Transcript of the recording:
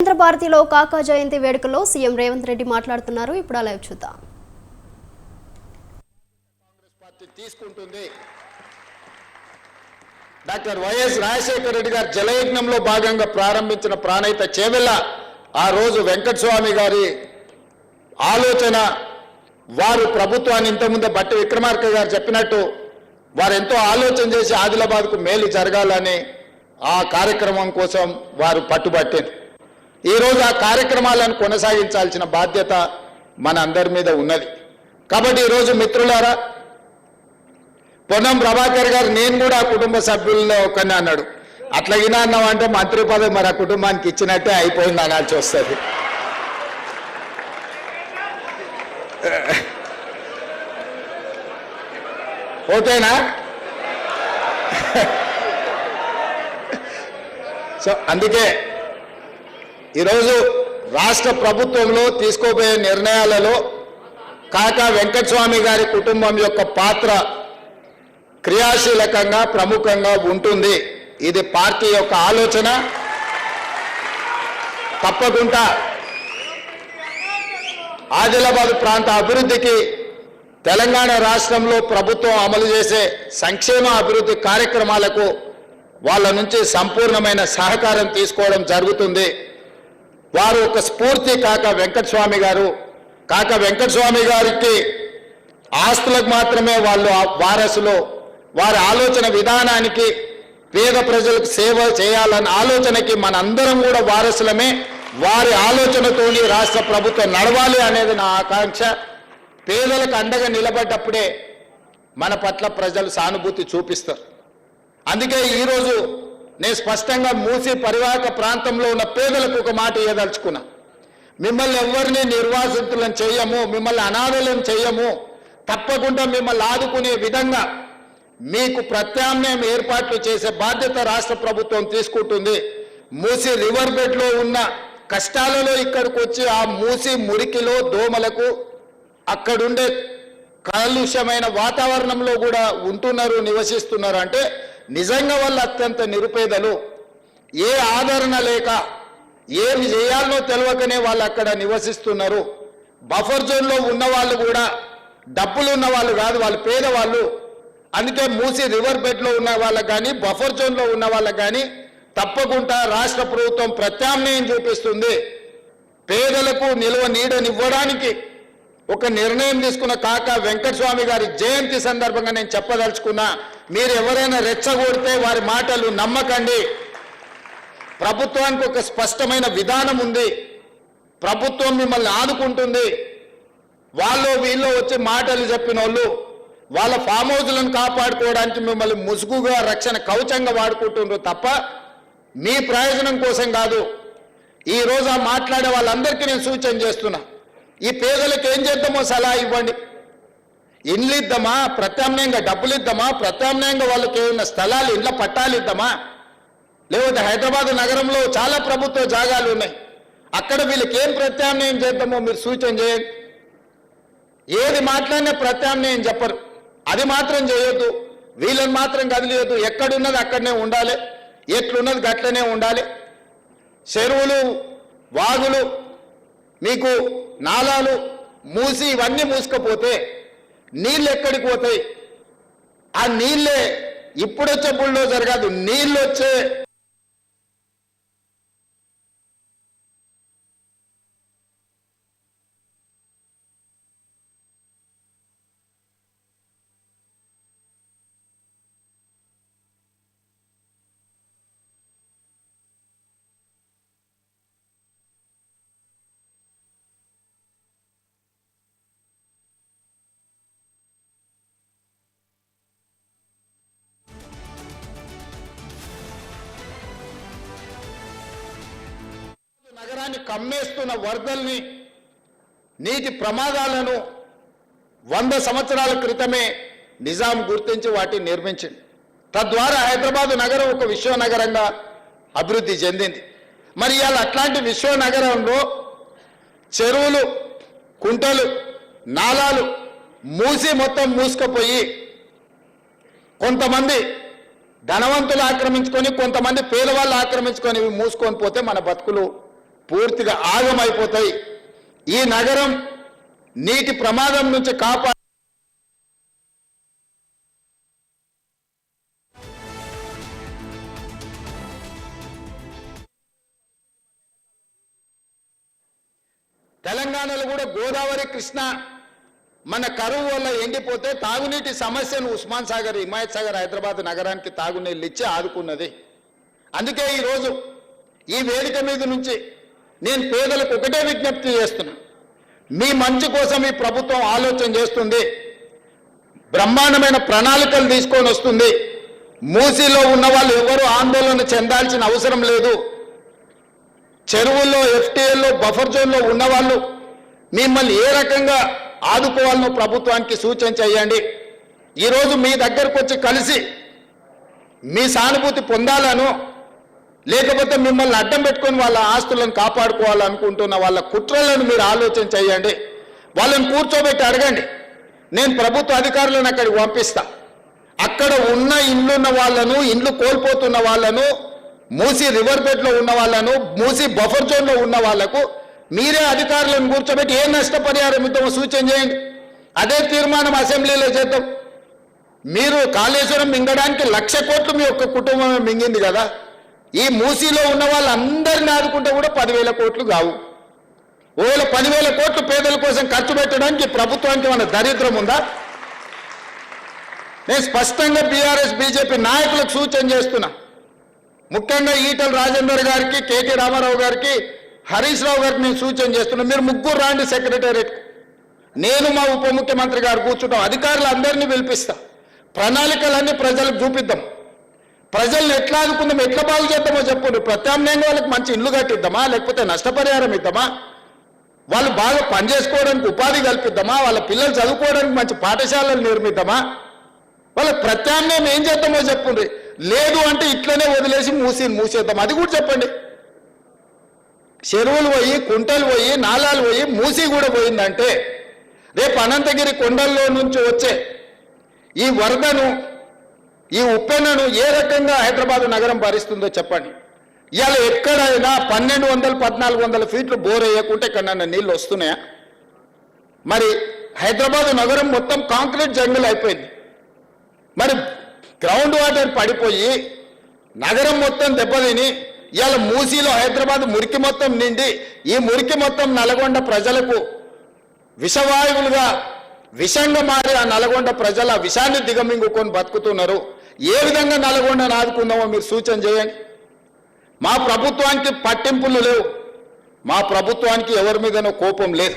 రవీంద్ర భారతిలో కాకా జయంతి వేడుకలో సీఎం రేవంత్ రెడ్డి మాట్లాడుతున్నారు. ఇప్పుడు అలా లైవ్ చూద్దాం. పార్టీ తీసుకుంటుంది. డాక్టర్ వైఎస్ రాజశేఖర రెడ్డి గారు జలయజ్ఞంలో భాగంగా ప్రారంభించిన ప్రాణయిత చేవెళ్ళ ఆ రోజు వెంకటస్వామి గారి ఆలోచన వారు ప్రభుత్వాన్ని ఇంతకుముందే బట్టి విక్రమార్క గారు చెప్పినట్టు వారు ఎంతో ఆలోచన చేసి ఆదిలాబాద్కు మేలు జరగాలని ఆ కార్యక్రమం కోసం వారు పట్టుబట్టారు ఈరోజు ఆ కార్యక్రమాలను కొనసాగించాల్సిన బాధ్యత మన అందరి మీద ఉన్నది. కాబట్టి ఈరోజు మిత్రులారా పొన్నం ప్రభాకర్ గారు నేను కూడా ఆ కుటుంబ సభ్యుల్లో ఒకరిని అన్నాడు. అట్లా అన్నామంటే అన్నావంటే మంత్రి పదవి మరి ఆ కుటుంబానికి ఇచ్చినట్టే అయిపోయింది అనాల్సి వస్తుంది. ఓకేనా? సో అందుకే ఈరోజు రాష్ట్ర ప్రభుత్వంలో తీసుకోబోయే నిర్ణయాలలో కాకా వెంకటస్వామి గారి కుటుంబం యొక్క పాత్ర క్రియాశీలకంగా ప్రముఖంగా ఉంటుంది. ఇది పార్టీ యొక్క ఆలోచన. తప్పకుండా ఆదిలాబాద్ ప్రాంత అభివృద్ధికి తెలంగాణ రాష్ట్రంలో ప్రభుత్వం అమలు చేసే సంక్షేమ అభివృద్ధి కార్యక్రమాలకు వాళ్ళ నుంచి సంపూర్ణమైన సహకారం తీసుకోవడం జరుగుతుంది. వారు ఒక స్ఫూర్తి కాక వెంకటస్వామి గారు. కాక వెంకటస్వామి గారికి ఆస్తులకు మాత్రమే వాళ్ళు వారసులు. వారి ఆలోచన విధానానికి పేద ప్రజలకు సేవ చేయాలన్న ఆలోచనకి మనందరం కూడా వారసులమే. వారి ఆలోచనతోని రాష్ట్ర ప్రభుత్వం నడవాలి అనేది నా ఆకాంక్ష. పేదలకు అండగా నిలబడ్డప్పుడే మన పట్ల ప్రజలు సానుభూతి చూపిస్తారు. అందుకే ఈరోజు నేను స్పష్టంగా మూసి పరివాహక ప్రాంతంలో ఉన్న పేదలకు ఒక మాట ఇవ్వదలుచుకున్నా మిమ్మల్ని ఎవరిని నిర్వాసితులను చేయము మిమ్మల్ని అనాథలను చేయము తప్పకుండా మిమ్మల్ని ఆదుకునే విధంగా మీకు ప్రత్యామ్నాయం ఏర్పాట్లు చేసే బాధ్యత రాష్ట్ర ప్రభుత్వం తీసుకుంటుంది. మూసి రివర్ బెడ్లో ఉన్న కష్టాలలో ఇక్కడికి వచ్చి ఆ మూసి మురికిలో దోమలకు అక్కడుండే కాలుష్యమైన వాతావరణంలో కూడా ఉంటున్నారు నివసిస్తున్నారు అంటే నిజంగా వాళ్ళు అత్యంత నిరుపేదలు. ఏ ఆదరణ లేక ఏమి చేయాలో తెలియకనే వాళ్ళు అక్కడ నివసిస్తున్నారు. బఫర్ జోన్లో ఉన్న వాళ్ళు కూడా డబ్బులు ఉన్న వాళ్ళు కాదు వాళ్ళు పేదవాళ్ళు. అందుకే మూసి రివర్ బెడ్లో ఉన్న వాళ్ళకి కానీ బఫర్ జోన్లో ఉన్న వాళ్ళకి కానీ తప్పకుండా రాష్ట్ర ప్రభుత్వం ప్రత్యామ్నాయం చూపిస్తుంది. పేదలకు నిల్వ నీడనివ్వడానికి ఒక నిర్ణయం తీసుకున్న కాక వెంకటస్వామి గారి జయంతి సందర్భంగా నేను చెప్పదలుచుకున్నా. మీరు ఎవరైనా రెచ్చగొడితే వారి మాటలు నమ్మకండి. ప్రభుత్వానికి ఒక స్పష్టమైన విధానం ఉంది. ప్రభుత్వం మిమ్మల్ని ఆదుకుంటుంది. వాళ్ళు వీళ్ళు వచ్చి మాటలు చెప్పిన వాళ్ళు వాళ్ళ ఫామ్ హౌస్లను కాపాడుకోవడానికి మిమ్మల్ని ముసుగుగా రక్షణ కవచంగా వాడుకుంటున్నారు తప్ప మీ ప్రయోజనం కోసం కాదు. ఈ రోజు ఆ మాట్లాడే వాళ్ళందరికీ నేను సూచన చేస్తున్నా. ఈ పేదలకు ఏం చేద్దామో సలహా ఇవ్వండి. ఇండ్లు ఇద్దామా ప్రత్యామ్నాయంగా డబ్బులు ఇద్దామా ప్రత్యామ్నాయంగా వాళ్ళకి ఏమైనా స్థలాలు ఇండ్ల పట్టాలు ఇద్దామా లేకపోతే హైదరాబాద్ నగరంలో చాలా ప్రభుత్వ జాగాలు ఉన్నాయి. అక్కడ వీళ్ళకి ఏం ప్రత్యామ్నాయం చేద్దామో మీరు సూచన చేయండి. ఏది మాట్లాడినా ప్రత్యామ్నాయం చెప్పరు. అది మాత్రం చేయొద్దు. వీళ్ళని మాత్రం కదిలియొద్దు. ఎక్కడున్నది అక్కడనే ఉండాలి. ఎట్లున్నది గట్లనే ఉండాలి. చెరువులు వాగులు మీకు నాలాలు మూసి ఇవన్నీ మూసుకపోతే నీళ్ళు ఎక్కడికి పోతాయి? ఆ నీళ్ళే ఇప్పుడొచ్చే బుల్డోజర్ కాదు నీళ్ళు వచ్చే నగరాన్ని కమ్మేస్తున్న వరదల్ని నీటి ప్రమాదాలను వంద సంవత్సరాల క్రితమే నిజాం గుర్తించి వాటిని నిర్మించింది. తద్వారా హైదరాబాదు నగరం ఒక విశ్వనగరంగా అభివృద్ధి చెందింది. మరి ఇవాళ అట్లాంటి విశ్వనగరంలో చెరువులు కుంటలు నాలాలు మూసి మొత్తం మూసుకుపోయి కొంతమంది ధనవంతులు ఆక్రమించుకొని కొంతమంది పేదవాళ్ళు ఆక్రమించుకొని ఇవి మూసుకొని పోతే మన బతుకులు పూర్తిగా ఆగమైపోతాయి. ఈ నగరం నీటి ప్రమాదం నుంచి కాపా తెలంగాణలో కూడా గోదావరి కృష్ణ మన కరువు వల్ల ఎండిపోతే తాగునీటి సమస్యను ఉస్మాన్ సాగర్ హిమాయత్ సాగర్ హైదరాబాద్ నగరానికి తాగునీళ్ళు ఇచ్చి ఆదుకున్నది. అందుకే ఈరోజు ఈ వేదిక మీద నుంచి నేను పేదలకు ఒకటే విజ్ఞప్తి చేస్తున్నా. మీ మంచి కోసం ఈ ప్రభుత్వం ఆలోచన చేస్తుంది. బ్రహ్మాండమైన ప్రణాళికలు తీసుకొని వస్తుంది. మూసీలో ఉన్న వాళ్ళు ఎవరు ఆందోళన చెందాల్సిన అవసరం లేదు. చెరువుల్లో ఎఫ్టీఎల్లో బఫర్ జోన్లో ఉన్నవాళ్ళు మిమ్మల్ని ఏ రకంగా ఆదుకోవాలనో ప్రభుత్వానికి సూచన చేయండి. ఈరోజు మీ దగ్గరకు వచ్చి కలిసి మీ సానుభూతి పొందాలను లేకపోతే మిమ్మల్ని అడ్డం పెట్టుకొని వాళ్ళ ఆస్తులను కాపాడుకోవాలనుకుంటున్న వాళ్ళ కుట్రలను మీరు ఆలోచన చేయండి. వాళ్ళని కూర్చోబెట్టి అడగండి. నేను ప్రభుత్వ అధికారులను అక్కడికి పంపిస్తా. అక్కడ ఉన్న ఇండ్లున్న వాళ్ళను ఇండ్లు కోల్పోతున్న వాళ్ళను మూసి రివర్ బెడ్లో ఉన్న వాళ్ళను మూసి బఫర్ జోన్లో ఉన్న వాళ్ళకు మీరే అధికారులను కూర్చోబెట్టి ఏ నష్టపరిహారం ఇద్దామో సూచన చేయండి. అదే తీర్మానం అసెంబ్లీలో చేద్దాం. మీరు కాళేశ్వరం మింగడానికి లక్ష కోట్లు మీ యొక్క కుటుంబమే మింగింది కదా. ఈ మూసీలో ఉన్న వాళ్ళందరిని ఆదుకుంటే కూడా పదివేల కోట్లు కావు. ఓవేళ పదివేల కోట్లు పేదల కోసం ఖర్చు పెట్టడానికి ప్రభుత్వానికి మన దరిద్రం ఉందా? నేను స్పష్టంగా బీఆర్ఎస్ బీజేపీ నాయకులకు సూచన చేస్తున్నా. ముఖ్యంగా ఈటల రాజేందర్ గారికి కేటీ రామారావు గారికి హరీష్ రావు గారికి నేను సూచన చేస్తున్నా. మీరు ముగ్గురు రాండి సెక్రటేరియట్ నేను మా ఉప ముఖ్యమంత్రి గారు కూర్చుంటాం. అధికారులు అందరినీ పిలిపిస్తా. ప్రణాళికలన్నీ ప్రజలకు చూపిద్దాం. ప్రజల్ని ఎట్లా ఆదుకుందాం ఎట్లా బాగు చేద్దామో చెప్పండి ప్రత్యామ్నాయంగా వాళ్ళకి మంచి ఇల్లు కట్టిద్దామా లేకపోతే నష్టపరిహారం ఇద్దామా వాళ్ళు బాగా పనిచేసుకోవడానికి ఉపాధి కల్పిద్దామా? వాళ్ళ పిల్లలు చదువుకోవడానికి మంచి పాఠశాలలు నిర్మిద్దామా? వాళ్ళ ప్రత్యామ్నాయం ఏం చేద్దామో చెప్పండి లేదు అంటే ఇట్లనే వదిలేసి మూసి మూసేద్దాం. అది కూడా చెప్పండి. చెరువులు పోయి కుంటలు పోయి నాలాలు పోయి మూసి కూడా పోయిందంటే రేపు అనంతగిరి కొండల్లో నుంచి వచ్చే ఈ వరదను ఈ ఉప్పెనను ఏ రకంగా హైదరాబాద్ నగరం భరిస్తుందో చెప్పండి. ఇవాళ ఎక్కడైనా పన్నెండు వందలు పద్నాలుగు వందల ఫీట్లు బోర్ వేయకుంటే ఎక్కడన్నా నీళ్ళు వస్తున్నాయా? మరి హైదరాబాద్ నగరం మొత్తం కాంక్రీట్ జంగుల్ అయిపోయింది. మరి గ్రౌండ్ వాటర్ పడిపోయి నగరం మొత్తం దెబ్బతిని ఇవాళ మూసీలో హైదరాబాద్ మురికి మొత్తం నిండి ఈ మురికి మొత్తం నల్గొండ ప్రజలకు విషవాయువులుగా విషంగా మారి ఆ నల్గొండ ప్రజల విషాన్ని దిగమింగుకొని బతుకుతున్నారు. ఏ విధంగా నల్గొండను ఆదుకుందామో మీరు సూచన చేయండి. మా ప్రభుత్వానికి పట్టింపులు లేవు. మా ప్రభుత్వానికి ఎవరి మీదనో కోపం లేదు.